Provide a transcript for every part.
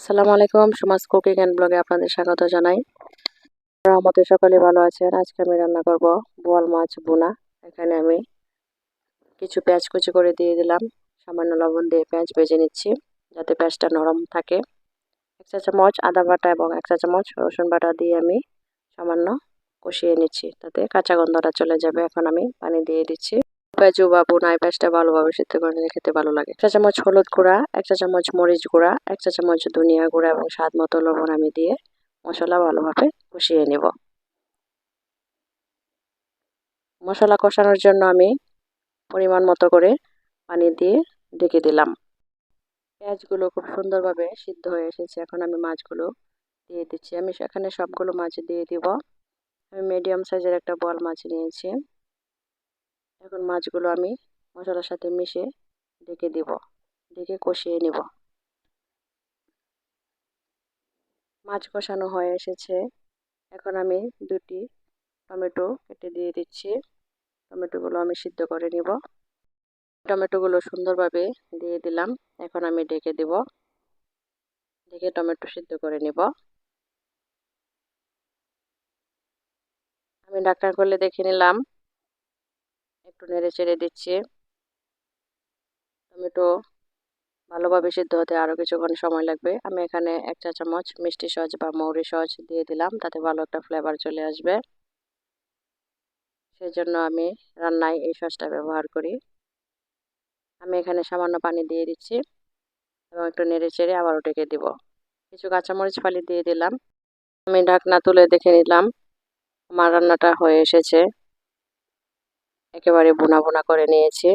আসসালামু আলাইকুম, সমাজ কুকিং অ্যান্ড ব্লগে আপনাদের স্বাগত জানাই। আমাদের সকলে ভালো আছেন। আজকে আমি রান্না করব বোয়াল মাছ বোনা এখানে আমি কিছু পেঁয়াজ কুচি করে দিয়ে দিলাম। সামান্য লবণ দিয়ে পেঁয়াজ ভেজে নিচ্ছি, যাতে পেঁয়াজটা নরম থাকে। এক চা চামচ আদা বাটা এবং এক চা চামচ রসুন বাটা দিয়ে আমি সামান্য কষিয়ে নিচ্ছি, তাতে কাঁচা গন্ধটা চলে যাবে। এখন আমি পানি দিয়ে দিচ্ছি। পেঁয়াজু বা বোনায় পেঁয়াজটা ভালোভাবে সেদ্ধ করে নিলে খেতে ভালো লাগে। একটা চামচ হলুদ গুঁড়া, একটা চামচ মরিচ গুঁড়া, একটা চামচ ধনিয়া গুঁড়া এবং স্বাদ মতো লবণ আমি দিয়ে মশলা ভালোভাবে কষিয়ে নেব। মশলা কষানোর জন্য আমি পরিমাণ মতো করে পানি দিয়ে ঢেকে দিলাম। পেঁয়াজগুলো খুব সুন্দরভাবে সিদ্ধ হয়ে এসেছে। এখন আমি মাছগুলো দিয়ে দিচ্ছি। আমি সেখানে সবগুলো মাছ দিয়ে দিব। আমি মিডিয়াম সাইজের একটা বল মাছ নিয়েছি। এখন মাছগুলো আমি মশলার সাথে মিশে ডেকে দিব, ডেকে কষিয়ে নিব। মাছ কষানো হয়ে এসেছে। এখন আমি দুটি টমেটো কেটে দিয়ে দিচ্ছি। টমেটোগুলো আমি সিদ্ধ করে নিব। টমেটোগুলো সুন্দরভাবে দিয়ে দিলাম। এখন আমি ডেকে দিব। ডেকে টমেটো সিদ্ধ করে নিব। আমি ডাক্তার করলে দেখে নিলাম। একটু নেড়ে চেড়ে দিচ্ছি। টমেটো ভালোভাবে সিদ্ধ হতে আরও কিছুক্ষণ সময় লাগবে। আমি এখানে এক চা চামচ মিষ্টি সস বা মৌরি সস দিয়ে দিলাম, তাতে ভালো একটা ফ্লেভার চলে আসবে। সেই জন্য আমি রান্নায় এই সসটা ব্যবহার করি। আমি এখানে সামান্য পানি দিয়ে দিচ্ছি এবং একটু নেড়ে চেড়ে আবারও ডেকে দিব। কিছু কাঁচামরিচ ফালি দিয়ে দিলাম। আমি ঢাকনা তুলে দেখে নিলাম, আমার রান্নাটা হয়ে এসেছে। একেবারে বোনা বোনা করে নিয়েছি।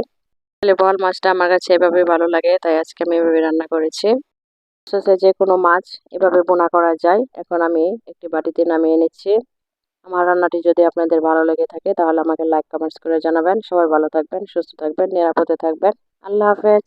তাহলে বল মাছটা আমার কাছে এভাবে ভালো লাগে, তাই আজকে আমি এভাবে রান্না করেছি। যে কোনো মাছ এভাবে বোনা করা যায়, এখন আমি একটি বাটিতে নামিয়ে নিচ্ছি। আমার রান্নাটি যদি আপনাদের ভালো লেগে থাকে, তাহলে আমাকে লাইক কমেন্টস করে জানাবেন। সবাই ভালো থাকবেন, সুস্থ থাকবেন, নিরাপদে থাকবেন। আল্লাহ হাফেজ।